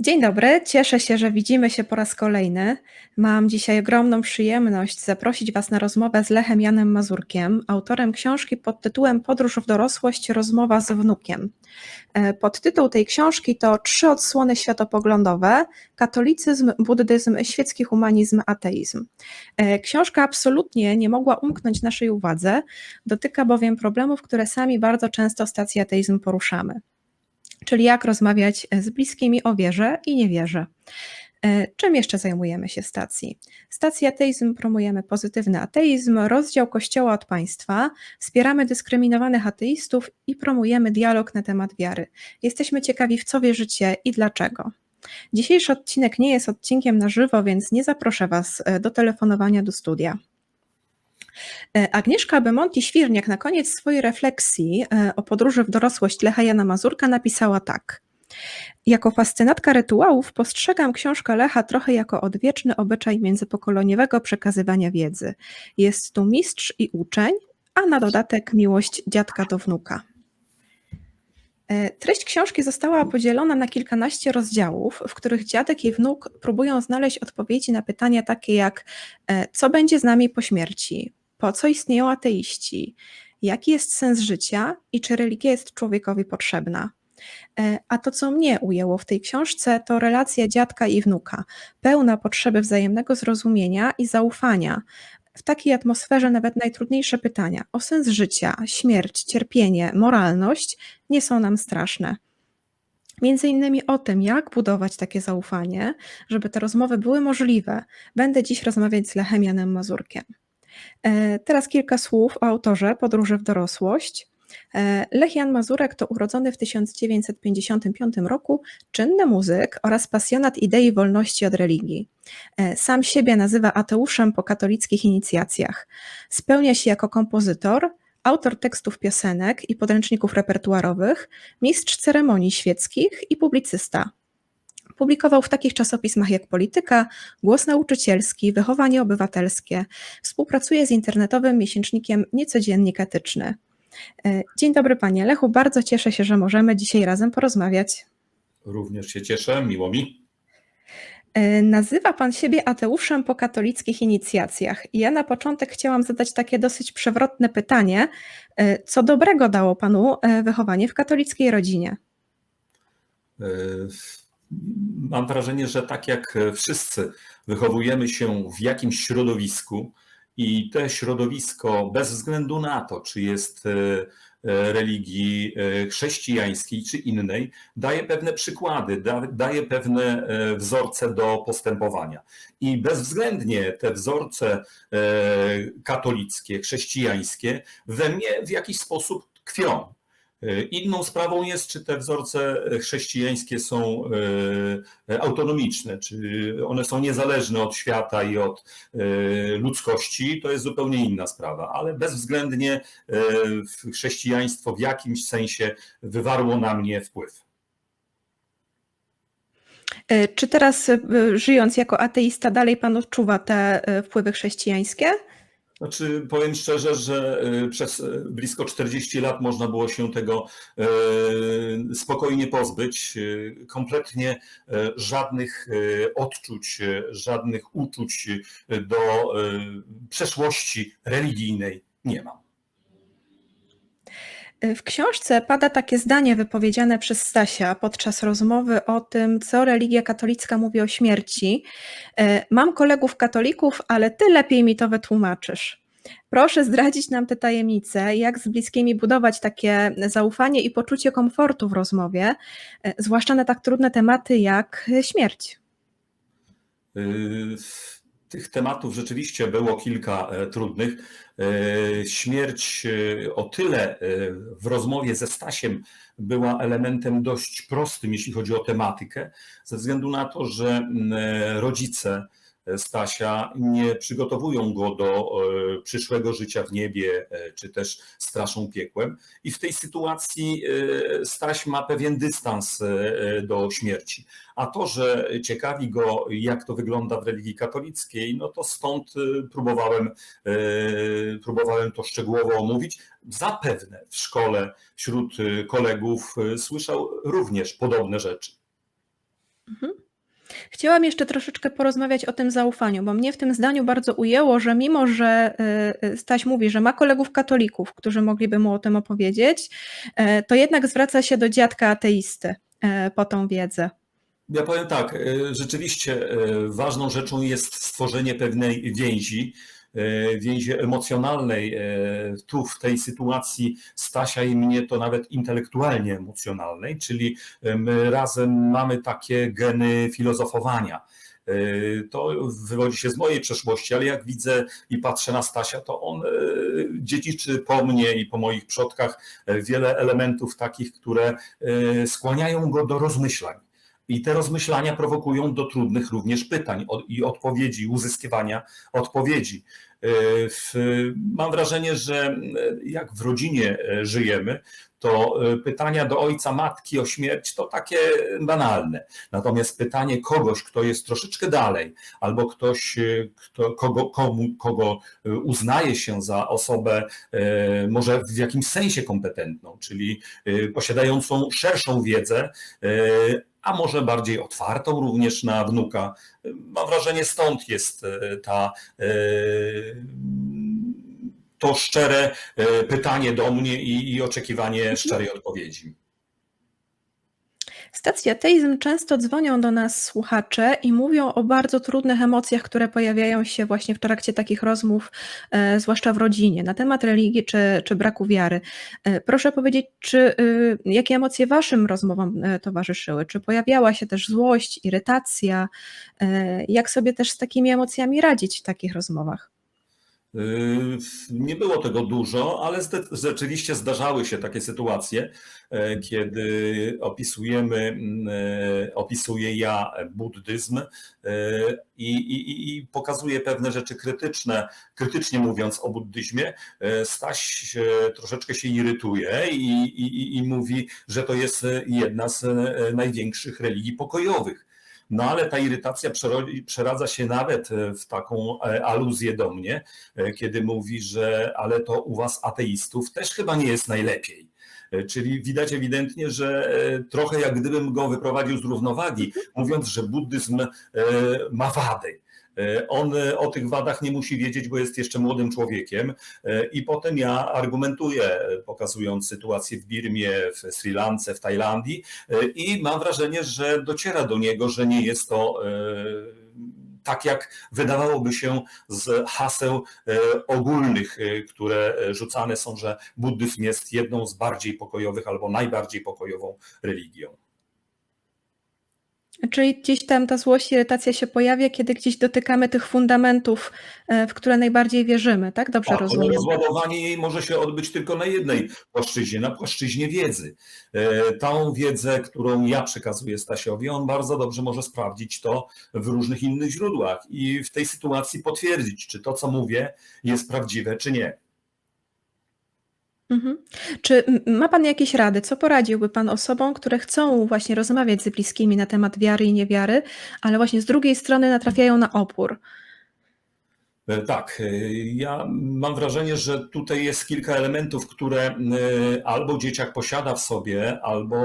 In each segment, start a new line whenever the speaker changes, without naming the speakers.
Dzień dobry, cieszę się, że widzimy się po raz kolejny. Mam dzisiaj ogromną przyjemność zaprosić Was na rozmowę z Lechem Janem Mazurkiem, autorem książki pod tytułem Podróż w dorosłość rozmowa z wnukiem. E, podtytuł tej książki to Trzy odsłony światopoglądowe: katolicyzm, buddyzm, świecki humanizm, ateizm. E, książka absolutnie nie mogła umknąć naszej uwadze, dotyka bowiem problemów, które sami bardzo często stacji ateizm poruszamy czyli jak rozmawiać z bliskimi o wierze i niewierze. E, czym jeszcze zajmujemy się stacji? Stacji ateizm promujemy pozytywny ateizm, rozdział Kościoła od państwa, wspieramy dyskryminowanych ateistów i promujemy dialog na temat wiary. Jesteśmy ciekawi, w co wierzycie i dlaczego. Dzisiejszy odcinek nie jest odcinkiem na żywo, więc nie zaproszę Was e, do telefonowania do studia. E, Agnieszka Bemonti-Świrniak na koniec swojej refleksji e, o podróży w dorosłość Lecha Jana Mazurka napisała tak. Jako fascynatka rytuałów postrzegam książkę Lecha trochę jako odwieczny obyczaj międzypokoleniowego przekazywania wiedzy. Jest tu mistrz i uczeń, a na dodatek miłość dziadka do wnuka. E, treść książki została podzielona na kilkanaście rozdziałów, w których dziadek i wnuk próbują znaleźć odpowiedzi na pytania takie jak co będzie z nami po śmierci, po co istnieją ateiści, jaki jest sens życia i czy religia jest człowiekowi potrzebna. E, a to, co mnie ujęło w tej książce, to relacja dziadka i wnuka, pełna potrzeby wzajemnego zrozumienia i zaufania. W takiej atmosferze nawet najtrudniejsze pytania o sens życia, śmierć, cierpienie, moralność nie są nam straszne. Między innymi o tym, jak budować takie zaufanie, żeby te rozmowy były możliwe, będę dziś rozmawiać z Lechem Janem Mazurkiem. E, teraz kilka słów o autorze Podróży w dorosłość. E, Lech Jan Mazurek to urodzony w 1955 roku czynny muzyk oraz pasjonat idei wolności od religii. E, sam siebie nazywa ateuszem po katolickich inicjacjach. Spełnia się jako kompozytor, autor tekstów piosenek i podręczników repertuarowych, mistrz ceremonii świeckich i publicysta. Publikował w takich czasopismach jak Polityka, Głos Nauczycielski, Wychowanie Obywatelskie. Współpracuje z internetowym miesięcznikiem Niecodziennik Etyczny. E, dzień dobry Panie Lechu, bardzo cieszę się, że możemy dzisiaj razem porozmawiać.
Również się cieszę, miło mi.
E, nazywa Pan siebie ateuszem po katolickich inicjacjach. I ja na początek chciałam zadać takie dosyć przewrotne pytanie. E, co dobrego dało Panu wychowanie w katolickiej rodzinie?
Mam wrażenie, że tak jak wszyscy wychowujemy się w jakimś środowisku i to środowisko, bez względu na to, czy jest e, e, religii e, chrześcijańskiej czy innej, daje pewne przykłady, daje pewne wzorce do postępowania. I bezwzględnie te wzorce katolickie, chrześcijańskie we mnie w jakiś sposób tkwią. E, inną sprawą jest, czy te wzorce chrześcijańskie są e, autonomiczne, czy one są niezależne od świata i od e, ludzkości, to jest zupełnie inna sprawa, ale bezwzględnie chrześcijaństwo w jakimś sensie wywarło na mnie wpływ.
Czy teraz, żyjąc jako ateista, dalej Pan odczuwa te wpływy chrześcijańskie?
Znaczy, powiem szczerze, że y, przez y, blisko 40 lat można było się tego y, spokojnie pozbyć. Kompletnie żadnych odczuć, żadnych uczuć do przeszłości religijnej nie mam.
W książce pada takie zdanie wypowiedziane przez Stasia podczas rozmowy o tym, co religia katolicka mówi o śmierci. E, mam kolegów katolików, ale ty lepiej mi to wytłumaczysz. Proszę zdradzić nam te tajemnice, jak z bliskimi budować takie zaufanie i poczucie komfortu w rozmowie, e, zwłaszcza na tak trudne tematy jak śmierć.
Y tych tematów rzeczywiście było kilka e, trudnych. E, śmierć e, o tyle w rozmowie ze Stasiem była elementem dość prostym, jeśli chodzi o tematykę, ze względu na to, że rodzice Stasia nie przygotowują go do e, przyszłego życia w niebie, e, czy też straszą piekłem. I w tej sytuacji e, Staś ma pewien dystans do śmierci. A to, że ciekawi go, jak to wygląda w religii katolickiej, no to stąd próbowałem, próbowałem to szczegółowo omówić. Zapewne w szkole wśród kolegów słyszał również podobne rzeczy.
Mhm. Chciałam jeszcze troszeczkę porozmawiać o tym zaufaniu, bo mnie w tym zdaniu bardzo ujęło, że mimo, że y, y, Staś mówi, że ma kolegów katolików, którzy mogliby mu o tym opowiedzieć, e, to jednak zwraca się do dziadka ateisty e, po tą wiedzę.
Ja powiem tak, e, rzeczywiście e, ważną rzeczą jest stworzenie pewnej więzi, e, więzi emocjonalnej. e, Tu w tej sytuacji Stasia i mnie to nawet intelektualnie emocjonalnej, czyli e, my razem mamy takie geny filozofowania. E, To wywodzi się z mojej przeszłości, ale jak widzę i patrzę na Stasia, to on e, dziedziczy po mnie i po moich przodkach e, wiele elementów takich, które e, skłaniają go do rozmyślań. I te rozmyślania prowokują do trudnych również pytań i odpowiedzi, uzyskiwania odpowiedzi. E, Mam wrażenie, że e, jak w rodzinie e, żyjemy, to pytania do ojca, matki o śmierć to takie banalne. Natomiast pytanie kogoś, kto jest troszeczkę dalej, albo ktoś, kto, kogo, komu, kogo uznaje się za osobę może w jakimś sensie kompetentną, czyli posiadającą szerszą wiedzę, a może bardziej otwartą również na wnuka. Mam wrażenie, stąd jest e, ta, e, to szczere e, pytanie do mnie i, i oczekiwanie szczerej odpowiedzi.
Stacji ateizm często dzwonią do nas słuchacze i mówią o bardzo trudnych emocjach, które pojawiają się właśnie w trakcie takich rozmów, e, zwłaszcza w rodzinie, na temat religii czy, czy braku wiary. E, proszę powiedzieć, czy, y, jakie emocje Waszym rozmowom e, towarzyszyły? Czy pojawiała się też złość, irytacja? E, jak sobie też z takimi emocjami radzić w takich rozmowach?
Yy, Nie było tego dużo, ale rzeczywiście zdarzały się takie sytuacje, e, kiedy opisujemy, mm, e, opisuję ja buddyzm e, i, i, i pokazuję pewne rzeczy krytyczne, krytycznie mówiąc o buddyzmie. Staś troszeczkę się irytuje i, i, mówi, że to jest jedna z największych religii pokojowych. No ale ta irytacja przeradza się nawet e, w taką e, aluzję do mnie, e, kiedy mówi, że ale to u was ateistów też chyba nie jest najlepiej. Czyli widać ewidentnie, że trochę jak gdybym go wyprowadził z równowagi, mówiąc, że buddyzm ma wady. E, On e, o tych wadach nie musi wiedzieć, bo jest jeszcze młodym człowiekiem. E, I potem ja argumentuję, pokazując sytuację w Birmie, w Sri Lance, w Tajlandii, i mam wrażenie, że dociera do niego, że nie jest to tak, jak wydawałoby się z haseł ogólnych, które rzucane są, że buddyzm jest jedną z bardziej pokojowych albo najbardziej pokojową religią.
Czyli gdzieś tam ta złość, irytacja się pojawia, kiedy gdzieś dotykamy tych fundamentów, e, w które najbardziej wierzymy, tak? Dobrze
Tak,
rozumiem.
rozładowanie jej może się odbyć tylko na jednej płaszczyźnie, na płaszczyźnie wiedzy. E, Tą wiedzę, którą ja przekazuję Stasiowi, on bardzo dobrze może sprawdzić to w różnych innych źródłach i w tej sytuacji potwierdzić, czy to, co mówię, jest prawdziwe, czy nie.
Mhm. Czy ma Pan jakieś rady? Co poradziłby Pan osobom, które chcą właśnie rozmawiać z bliskimi na temat wiary i niewiary, ale właśnie z drugiej strony natrafiają na opór?
E, Tak, e, ja mam wrażenie, że tutaj jest kilka elementów, które e, albo dzieciak posiada w sobie, albo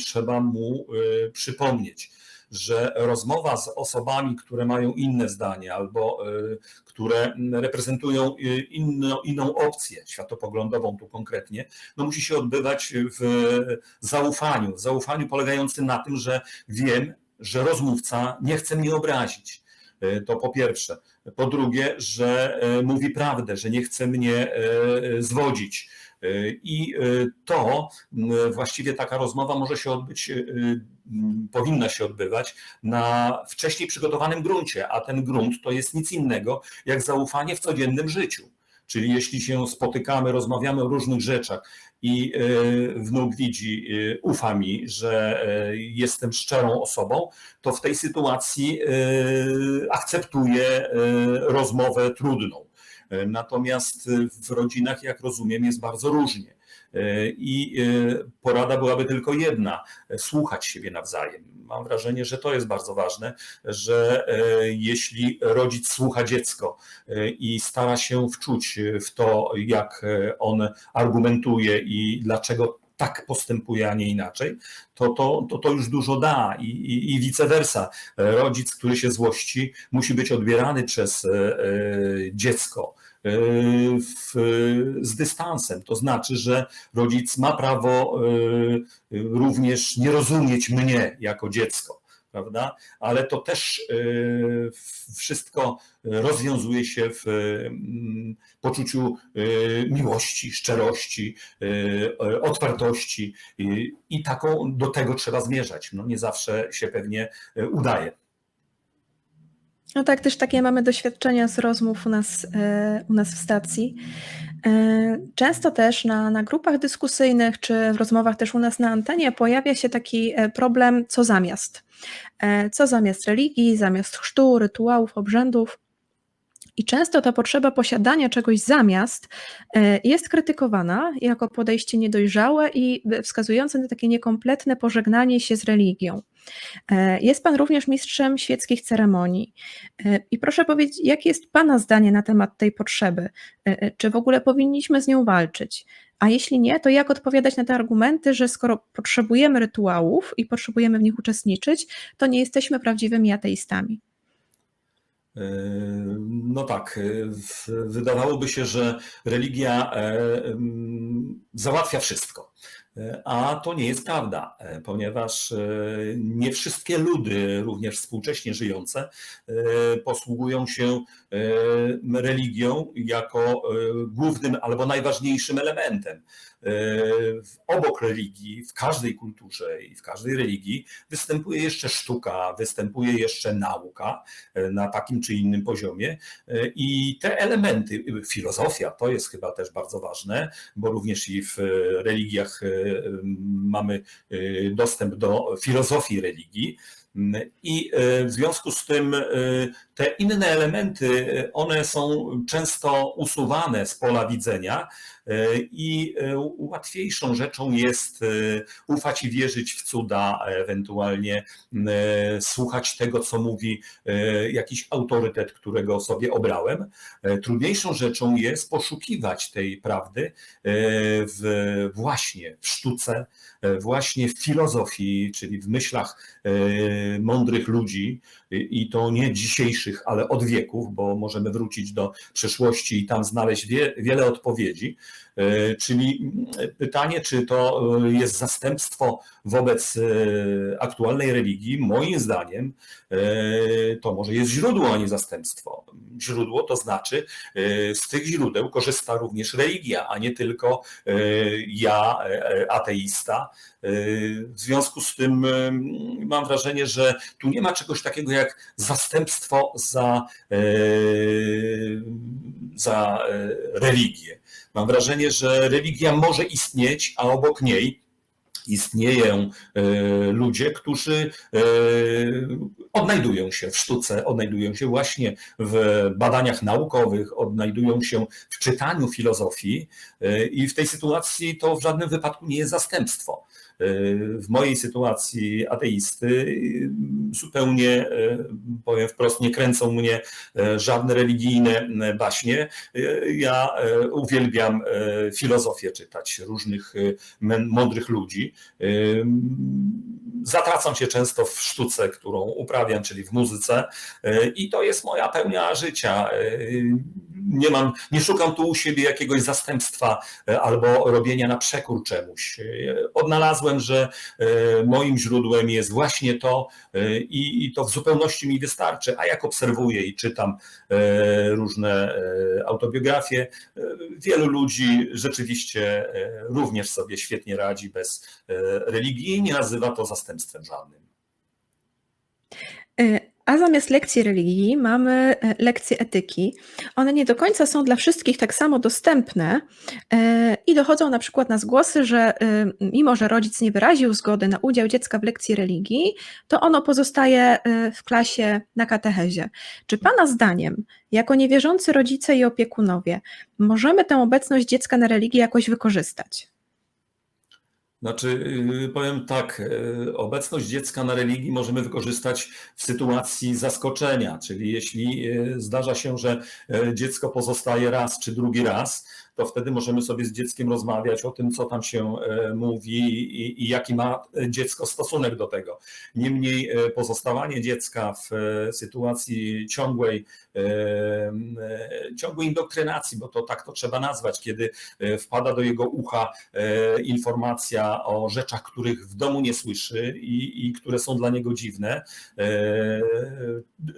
trzeba mu przypomnieć, że rozmowa z osobami, które mają inne zdanie, albo e, które reprezentują e, inną, inną opcję światopoglądową tu konkretnie, no musi się odbywać w zaufaniu, zaufaniu polegającym na tym, że wiem, że rozmówca nie chce mnie obrazić. E, To po pierwsze. Po drugie, że mówi prawdę, że nie chce mnie zwodzić. I to właściwie taka rozmowa może się odbyć, powinna się odbywać na wcześniej przygotowanym gruncie, a ten grunt to jest nic innego jak zaufanie w codziennym życiu. Czyli jeśli się spotykamy, rozmawiamy o różnych rzeczach i e, wnuk widzi, e, ufa mi, że e, jestem szczerą osobą, to w tej sytuacji akceptuje e, rozmowę trudną. Natomiast w rodzinach, jak rozumiem, jest bardzo różnie. E, I e, porada byłaby tylko jedna: e, słuchać siebie nawzajem. Mam wrażenie, że to jest bardzo ważne, że jeśli rodzic słucha dziecko i stara się wczuć w to, jak on argumentuje i dlaczego tak postępuje, a nie inaczej, to to, to, to już dużo da i, i, i vice versa. Rodzic, który się złości, musi być odbierany przez dziecko w, z dystansem. To znaczy, że rodzic ma prawo e, również nie rozumieć mnie jako dziecko. Prawda? Ale to też e, wszystko rozwiązuje się w mm, poczuciu e, miłości, szczerości, e, otwartości i- taką do tego trzeba zmierzać. No nie zawsze się pewnie e, udaje.
No tak, też takie mamy doświadczenia z rozmów u nas, e, u nas w stacji. E, Często też na, na grupach dyskusyjnych czy w rozmowach też u nas na antenie pojawia się taki e, problem, co zamiast. Co zamiast religii, zamiast chrztu, rytuałów, obrzędów. I często ta potrzeba posiadania czegoś zamiast e, jest krytykowana jako podejście niedojrzałe i wskazujące na takie niekompletne pożegnanie się z religią. E, Jest Pan również mistrzem świeckich ceremonii. E, I proszę powiedzieć, jakie jest Pana zdanie na temat tej potrzeby? Czy w ogóle powinniśmy z nią walczyć? A jeśli nie, to jak odpowiadać na te argumenty, że skoro potrzebujemy rytuałów i potrzebujemy w nich uczestniczyć, to nie jesteśmy prawdziwymi ateistami?
E, No tak, w- wydawałoby się, że religia e, załatwia wszystko. E, A to nie jest prawda, e, ponieważ nie wszystkie ludy, również współcześnie żyjące, posługują się religią jako głównym albo najważniejszym elementem. E, Obok religii, w każdej kulturze i w każdej religii występuje jeszcze sztuka, występuje jeszcze nauka e, na takim czy innym poziomie. E, I te elementy, y, filozofia to jest chyba też bardzo ważne, bo również i w religiach mamy dostęp do filozofii religii. I e, w związku z tym e, te inne elementy, e, one są często usuwane z pola widzenia i łatwiejszą rzeczą jest ufać i wierzyć w cuda, ewentualnie słuchać tego, co mówi jakiś autorytet, którego sobie obrałem. Trudniejszą rzeczą jest poszukiwać tej prawdy w, właśnie w sztuce, właśnie w filozofii, czyli w myślach e, mądrych ludzi i i to nie dzisiejszych, ale od wieków, bo możemy wrócić do przeszłości i tam znaleźć wie, wiele odpowiedzi. E, Czyli mm, pytanie, czy to jest zastępstwo wobec aktualnej religii, moim zdaniem to może jest źródło, a nie zastępstwo. Źródło to znaczy z tych źródeł korzysta również religia, a nie tylko ja, e, ateista. E, W związku z tym mam wrażenie, że tu nie ma czegoś takiego jak zastępstwo za, e, za e, religię. Mam wrażenie, że religia może istnieć, a obok niej istnieją e, ludzie, którzy odnajdują się w sztuce, odnajdują się właśnie w badaniach naukowych, odnajdują się w czytaniu filozofii i w tej sytuacji to w żadnym wypadku nie jest zastępstwo. W mojej sytuacji ateisty zupełnie, e, powiem wprost, nie kręcą mnie e, żadne religijne e, baśnie. Ja uwielbiam filozofię czytać różnych mądrych ludzi. Zatracam się często w sztuce, którą uprawiam, czyli w muzyce, i to jest moja pełnia życia. Nie mam, nie szukam tu u siebie jakiegoś zastępstwa albo robienia na przekór czemuś. Y, Odnalazłem, że y, moim źródłem jest właśnie to y, i, i to w zupełności mi wystarczy. A jak obserwuję i czytam y, różne autobiografie, wielu ludzi rzeczywiście również sobie świetnie radzi bez e, religii i nie nazywa to zastępstwem żadnym.
A zamiast lekcji religii mamy e, lekcje etyki. One nie do końca są dla wszystkich tak samo dostępne e, i dochodzą na przykład nas głosy, że e, mimo, że rodzic nie wyraził zgody na udział dziecka w lekcji religii, to ono pozostaje w klasie na katechezie. Czy Pana zdaniem, jako niewierzący rodzice i opiekunowie, możemy tę obecność dziecka na religii jakoś wykorzystać?
Znaczy, y, powiem tak, y, obecność dziecka na religii możemy wykorzystać w sytuacji zaskoczenia, czyli jeśli y, zdarza się, że dziecko pozostaje raz czy drugi raz, to wtedy możemy sobie z dzieckiem rozmawiać o tym, co tam się e, mówi i, i jaki ma dziecko stosunek do tego. Niemniej e, pozostawanie dziecka w e, sytuacji ciągłej, e, e, ciągłej indoktrynacji, bo to tak to trzeba nazwać, kiedy e, wpada do jego ucha e, informacja o rzeczach, których w domu nie słyszy i, i które są dla niego dziwne. E,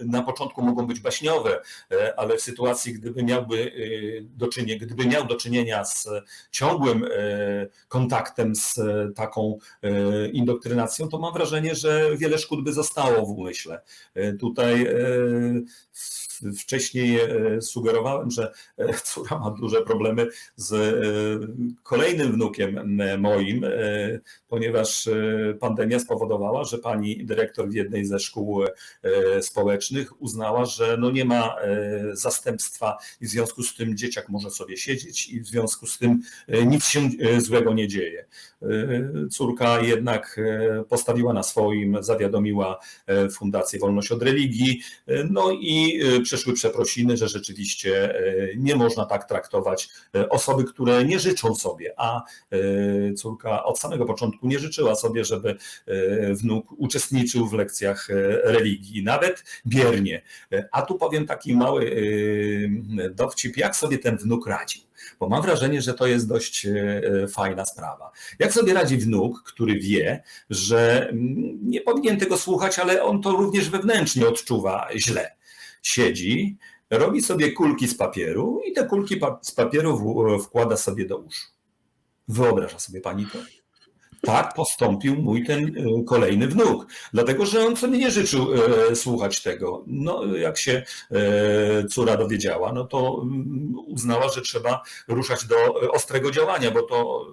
Na początku mogą być baśniowe, e, ale w sytuacji, gdyby miałby e, do czynienia, gdyby miał do czynienia z ciągłym e, kontaktem z e, taką e, indoktrynacją, to mam wrażenie, że wiele szkód by zostało w umyśle. E, Tutaj e, wcześniej e, sugerowałem, że e, córa ma duże problemy z e, kolejnym wnukiem moim, e, ponieważ e, pandemia spowodowała, że pani dyrektor w jednej ze szkół e, społecznych uznała, że no nie ma e, zastępstwa i w związku z tym dzieciak może sobie siedzieć i w związku z tym e, nic się e, złego nie dzieje. E, Córka jednak postawiła na swoim, zawiadomiła Fundację Wolność od Religii, no i przeszły przeprosiny, że rzeczywiście nie można tak traktować osoby, które nie życzą sobie, a córka od samego początku nie życzyła sobie, żeby wnuk uczestniczył w lekcjach religii, nawet biernie. A tu powiem taki mały dowcip, jak sobie ten wnuk radził. Bo mam wrażenie, że to jest dość e, fajna sprawa. Jak sobie radzi wnuk, który wie, że mm, nie powinien tego słuchać, ale on to również wewnętrznie odczuwa źle. Siedzi, robi sobie kulki z papieru i te kulki z papieru w- wkłada sobie do uszu. Wyobraża sobie pani to? Tak postąpił mój ten e, kolejny wnuk, dlatego że on sobie nie życzył e, słuchać tego. No, jak się e, córa dowiedziała, no to mm, uznała, że trzeba ruszać do ostrego działania, bo to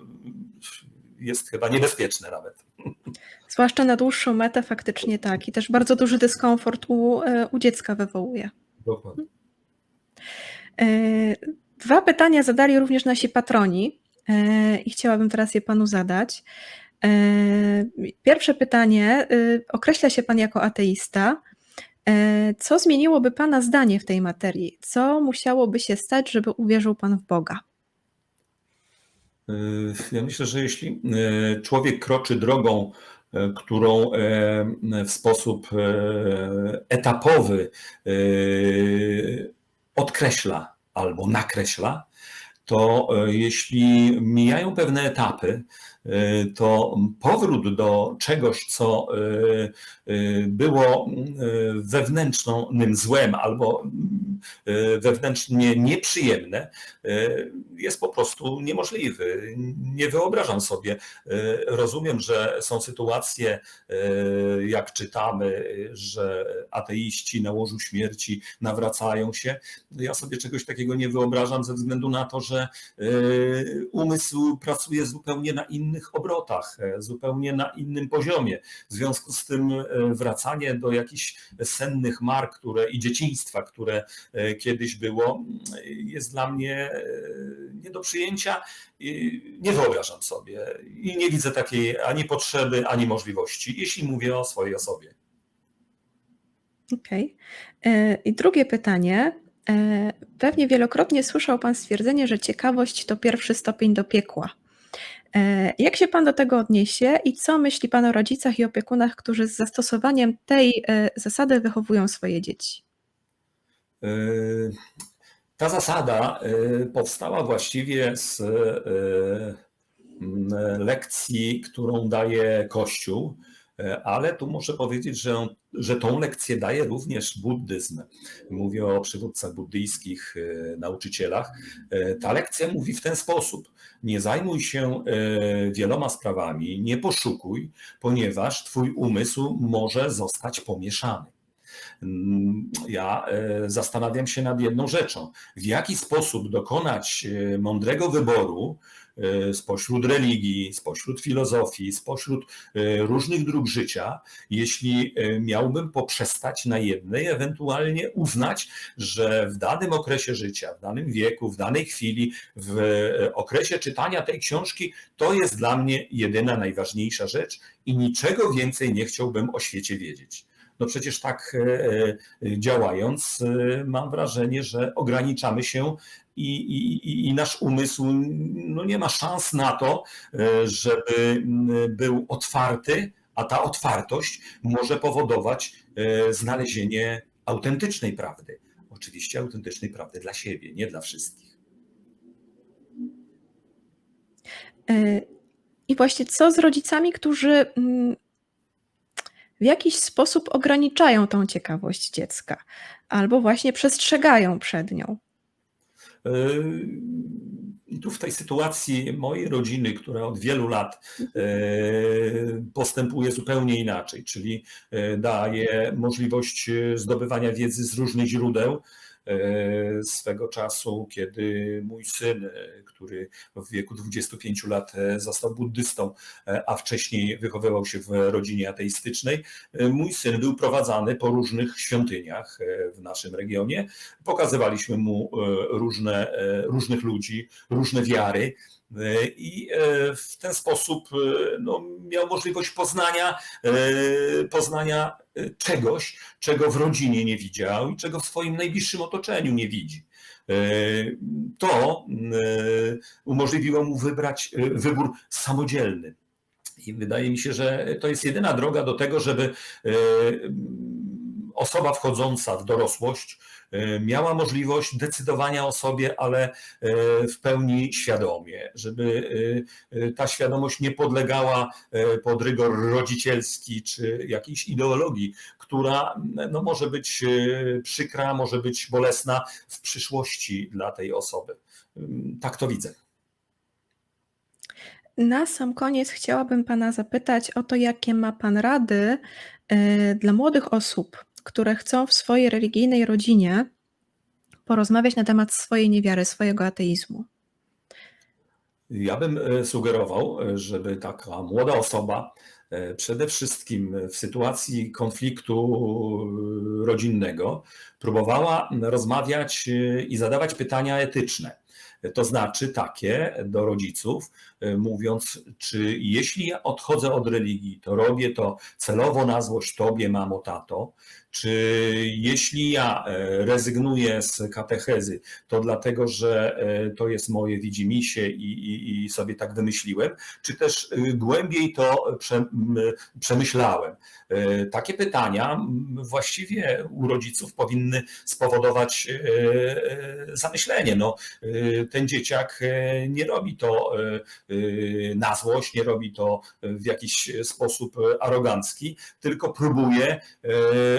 jest chyba niebezpieczne nawet.
Zwłaszcza na dłuższą metę faktycznie tak. I też bardzo duży dyskomfort u, u dziecka wywołuje.
Dokładnie.
Dwa pytania zadali również nasi patroni i chciałabym teraz je panu zadać. E, Pierwsze pytanie. e, Określa się pan jako ateista. E, Co zmieniłoby pana zdanie w tej materii? Co musiałoby się stać, żeby uwierzył pan w Boga?
E, Ja myślę, że jeśli e, człowiek kroczy drogą, e, którą e, w sposób e, etapowy e, odkreśla albo nakreśla, to e, jeśli mijają pewne etapy, to powrót do czegoś, co e, e, było wewnętrznym złem albo wewnętrznie nieprzyjemne, jest po prostu niemożliwy. Nie wyobrażam sobie. Rozumiem, że są sytuacje, jak czytamy, że ateiści na łożu śmierci nawracają się. Ja sobie czegoś takiego nie wyobrażam ze względu na to, że umysł pracuje zupełnie na innych obrotach, e, zupełnie na innym poziomie. W związku z tym e, wracanie do jakichś sennych mark które, i dzieciństwa, które e, kiedyś było, jest dla mnie nie do przyjęcia. Nie wyobrażam sobie i nie widzę takiej ani potrzeby, ani możliwości, jeśli mówię o swojej osobie.
Okej. E, I drugie pytanie. Pewnie wielokrotnie słyszał Pan stwierdzenie, że ciekawość to pierwszy stopień do piekła. E, Jak się Pan do tego odniesie i co myśli Pan o rodzicach i opiekunach, którzy z zastosowaniem tej e, zasady wychowują swoje dzieci?
E, Ta zasada powstała właściwie z lekcji, którą daje Kościół, ale tu muszę powiedzieć, że, że tą lekcję daje również buddyzm. Mówię o przywódcach buddyjskich, e, nauczycielach. E, Ta lekcja mówi w ten sposób: nie zajmuj się e, wieloma sprawami, nie poszukuj, ponieważ twój umysł może zostać pomieszany. Ja e, zastanawiam się nad jedną rzeczą. W jaki sposób dokonać e, mądrego wyboru e, spośród religii, spośród filozofii, spośród różnych dróg życia, jeśli miałbym poprzestać na jednej, ewentualnie uznać, że w danym okresie życia, w danym wieku, w danej chwili, w okresie czytania tej książki, to jest dla mnie jedyna najważniejsza rzecz i niczego więcej nie chciałbym o świecie wiedzieć no przecież tak e, działając, mam wrażenie, że ograniczamy się i, i, i nasz umysł no nie ma szans na to, żeby był otwarty, a ta otwartość może powodować znalezienie autentycznej prawdy. Oczywiście autentycznej prawdy dla siebie, nie dla wszystkich.
I właśnie co z rodzicami, którzy w jakiś sposób ograniczają tą ciekawość dziecka albo właśnie przestrzegają przed nią?
I tu w tej sytuacji mojej rodziny, która od wielu lat postępuje zupełnie inaczej, czyli daje możliwość zdobywania wiedzy z różnych źródeł, E, swego czasu, kiedy mój syn, e, który w wieku 25 lat e, został buddystą, a wcześniej wychowywał się w rodzinie ateistycznej, mój syn był prowadzany po różnych świątyniach w naszym regionie. Pokazywaliśmy mu różne, różnych ludzi, różne wiary. I w ten sposób no, miał możliwość poznania, poznania czegoś, czego w rodzinie nie widział i czego w swoim najbliższym otoczeniu nie widzi. E, to e, umożliwiło mu wybrać e, wybór samodzielny. I wydaje mi się, że to jest jedyna droga do tego, żeby osoba wchodząca w dorosłość E, miała możliwość decydowania o sobie, ale e, w pełni świadomie, żeby e, ta świadomość nie podlegała pod rygor rodzicielski czy jakiejś ideologii, która no, może być przykra, może być bolesna w przyszłości dla tej osoby. Tak to widzę.
Na sam koniec chciałabym Pana zapytać o to, jakie ma Pan rady dla młodych osób, które chcą w swojej religijnej rodzinie porozmawiać na temat swojej niewiary, swojego ateizmu?
Ja bym e, sugerował, e, żeby taka młoda osoba e, przede wszystkim w sytuacji konfliktu rodzinnego próbowała rozmawiać i zadawać pytania etyczne. To znaczy takie do rodziców, mówiąc, czy jeśli ja odchodzę od religii, to robię to celowo na złość tobie, mamo, tato, czy jeśli ja e, rezygnuję z katechezy, to dlatego, że e, to jest moje widzimisię i, i, i sobie tak wymyśliłem, czy też e, głębiej to przemyślałem? Takie pytania właściwie u rodziców powinny spowodować zamyślenie. No, ten dzieciak nie robi to na złość, nie robi to w jakiś sposób arogancki, tylko próbuje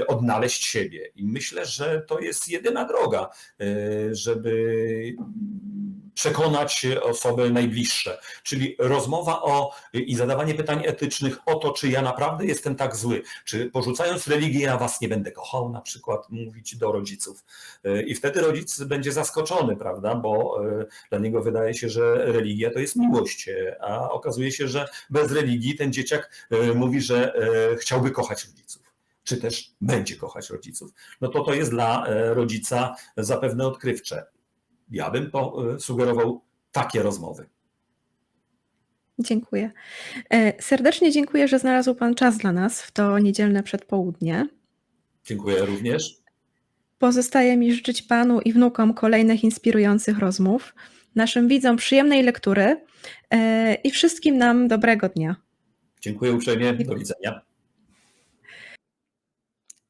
od odnaleźć siebie. I myślę, że to jest jedyna droga, e, żeby przekonać osoby najbliższe. Czyli rozmowa o i zadawanie pytań etycznych o to, czy ja naprawdę jestem tak zły, czy porzucając religię, ja was nie będę kochał, na przykład mówić do rodziców. E, I wtedy rodzic będzie zaskoczony, prawda, bo e, dla niego wydaje się, że religia to jest miłość, a okazuje się, że bez religii ten dzieciak mówi, że chciałby kochać rodziców czy też będzie kochać rodziców, no to to jest dla rodzica zapewne odkrywcze. Ja bym e, sugerował takie rozmowy.
Dziękuję. E, serdecznie dziękuję, że znalazł Pan czas dla nas w to niedzielne przedpołudnie.
Dziękuję również.
Pozostaje mi życzyć Panu i wnukom kolejnych inspirujących rozmów, naszym widzom przyjemnej lektury i wszystkim nam dobrego dnia.
Dziękuję uprzejmie. Do widzenia.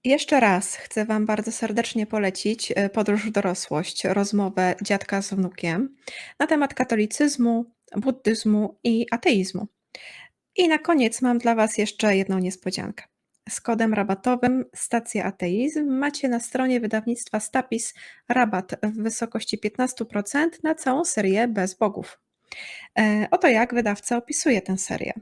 Jeszcze raz chcę Wam bardzo serdecznie polecić e, Podróż w dorosłość, rozmowę dziadka z wnukiem na temat katolicyzmu, buddyzmu i ateizmu. I na koniec mam dla Was jeszcze jedną niespodziankę. Z kodem rabatowym Stacja Ateizm macie na stronie wydawnictwa Stapis rabat w wysokości 15% na całą serię Bez Bogów. E, oto jak wydawca opisuje tę serię.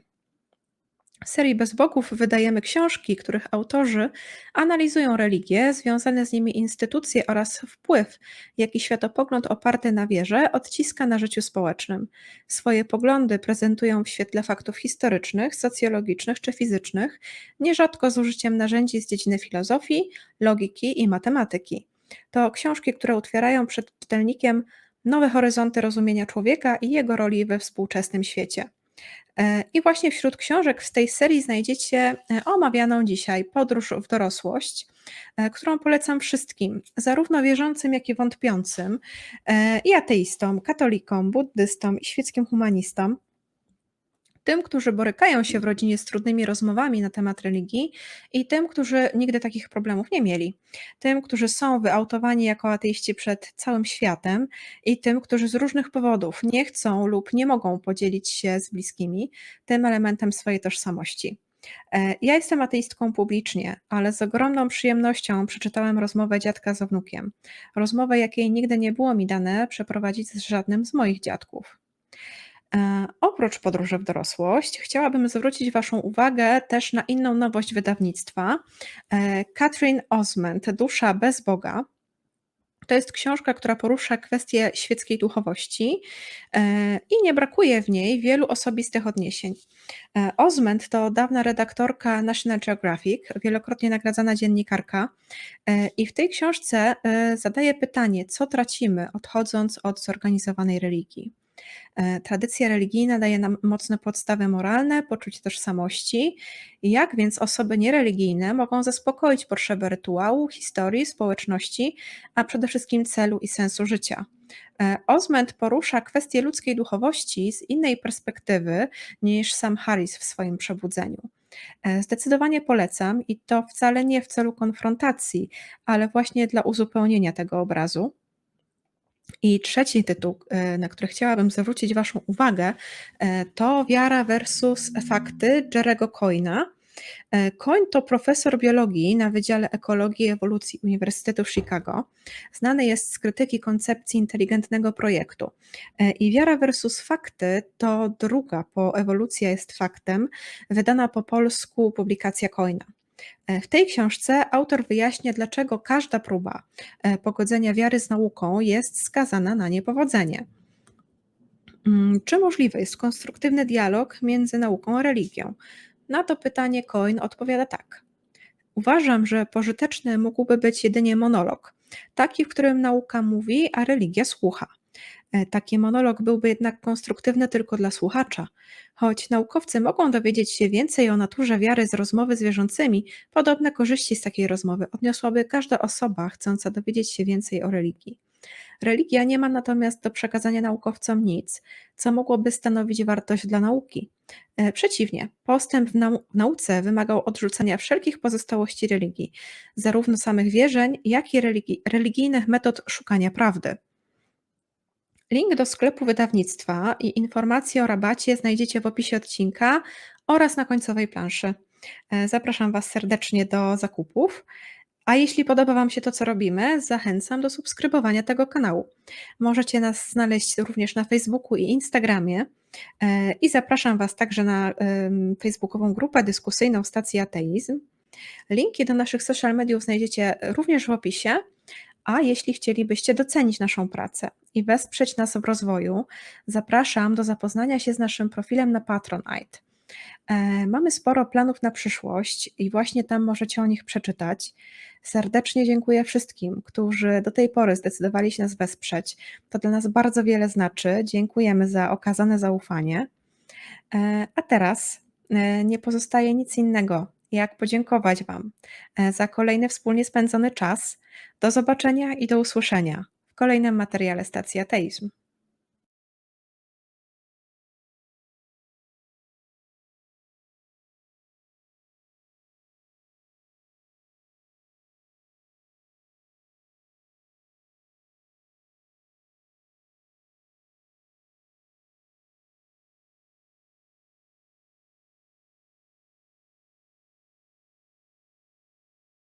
Serii Bez Bogów wydajemy książki, których autorzy analizują religie, związane z nimi instytucje oraz wpływ, jaki światopogląd oparty na wierze odciska na życiu społecznym. Swoje poglądy prezentują w świetle faktów historycznych, socjologicznych czy fizycznych, nierzadko z użyciem narzędzi z dziedziny filozofii, logiki i matematyki. To książki, które otwierają przed czytelnikiem nowe horyzonty rozumienia człowieka i jego roli we współczesnym świecie. E, I właśnie wśród książek z tej serii znajdziecie e, omawianą dzisiaj Podróż w dorosłość, e, którą polecam wszystkim, zarówno wierzącym, jak i wątpiącym, i ateistom, katolikom, buddystom i świeckim humanistom. Tym, którzy borykają się w rodzinie z trudnymi rozmowami na temat religii, i tym, którzy nigdy takich problemów nie mieli. Tym, którzy są wyautowani jako ateiści przed całym światem, i tym, którzy z różnych powodów nie chcą lub nie mogą podzielić się z bliskimi tym elementem swojej tożsamości. E, Ja jestem ateistką publicznie, ale z ogromną przyjemnością przeczytałem rozmowę dziadka z wnukiem. Rozmowę, jakiej nigdy nie było mi dane przeprowadzić z żadnym z moich dziadków. E, Oprócz podróży w dorosłość, chciałabym zwrócić Waszą uwagę też na inną nowość wydawnictwa. E, Catherine Osmond, Dusza bez Boga. To jest książka, która porusza kwestie świeckiej duchowości e, i nie brakuje w niej wielu osobistych odniesień. E, Osmond to dawna redaktorka National Geographic, wielokrotnie nagradzana dziennikarka i w tej książce zadaje pytanie, co tracimy odchodząc od zorganizowanej religii. E, Tradycja religijna daje nam mocne podstawy moralne, poczucie tożsamości. Jak więc osoby niereligijne mogą zaspokoić potrzeby rytuału, historii, społeczności, a przede wszystkim celu i sensu życia? E, Osment porusza kwestię ludzkiej duchowości z innej perspektywy niż sam Harris w swoim przebudzeniu. E, Zdecydowanie polecam i to wcale nie w celu konfrontacji, ale właśnie dla uzupełnienia tego obrazu. I trzeci tytuł, e, na który chciałabym zwrócić Waszą uwagę, e, to Wiara versus fakty Jerego Coyna. E, Coyne to profesor biologii na Wydziale Ekologii i Ewolucji Uniwersytetu Chicago. Znany jest z krytyki koncepcji inteligentnego projektu. I Wiara versus fakty to druga po ewolucja jest faktem, wydana po polsku publikacja Coyna. E, W tej książce autor wyjaśnia, dlaczego każda próba e, pogodzenia wiary z nauką jest skazana na niepowodzenie. Mm, Czy możliwy jest konstruktywny dialog między nauką a religią? Na to pytanie Coyne odpowiada tak. Uważam, że pożyteczny mógłby być jedynie monolog, taki, w którym nauka mówi, a religia słucha. E, Taki monolog byłby jednak konstruktywny tylko dla słuchacza. Choć naukowcy mogą dowiedzieć się więcej o naturze wiary z rozmowy z wierzącymi, podobne korzyści z takiej rozmowy odniosłaby każda osoba chcąca dowiedzieć się więcej o religii. Religia nie ma natomiast do przekazania naukowcom nic, co mogłoby stanowić wartość dla nauki. E, Przeciwnie, postęp w, nau- w nauce wymagał odrzucenia wszelkich pozostałości religii, zarówno samych wierzeń, jak i religi- religijnych metod szukania prawdy. Link do sklepu wydawnictwa i informacje o rabacie znajdziecie w opisie odcinka oraz na końcowej planszy. E, Zapraszam Was serdecznie do zakupów. A jeśli podoba Wam się to, co robimy, zachęcam do subskrybowania tego kanału. Możecie nas znaleźć również na Facebooku i Instagramie. E, I zapraszam Was także na facebookową grupę dyskusyjną Stacji Ateizm. Linki do naszych social mediów znajdziecie również w opisie. A jeśli chcielibyście docenić naszą pracę i wesprzeć nas w rozwoju, zapraszam do zapoznania się z naszym profilem na Patronite. E, Mamy sporo planów na przyszłość i właśnie tam możecie o nich przeczytać. Serdecznie dziękuję wszystkim, którzy do tej pory zdecydowali się nas wesprzeć. To dla nas bardzo wiele znaczy. Dziękujemy za okazane zaufanie. E, A teraz e, nie pozostaje nic innego, jak podziękować Wam e, za kolejny wspólnie spędzony czas. Do zobaczenia i do usłyszenia w kolejnym materiale Stacji Ateizm.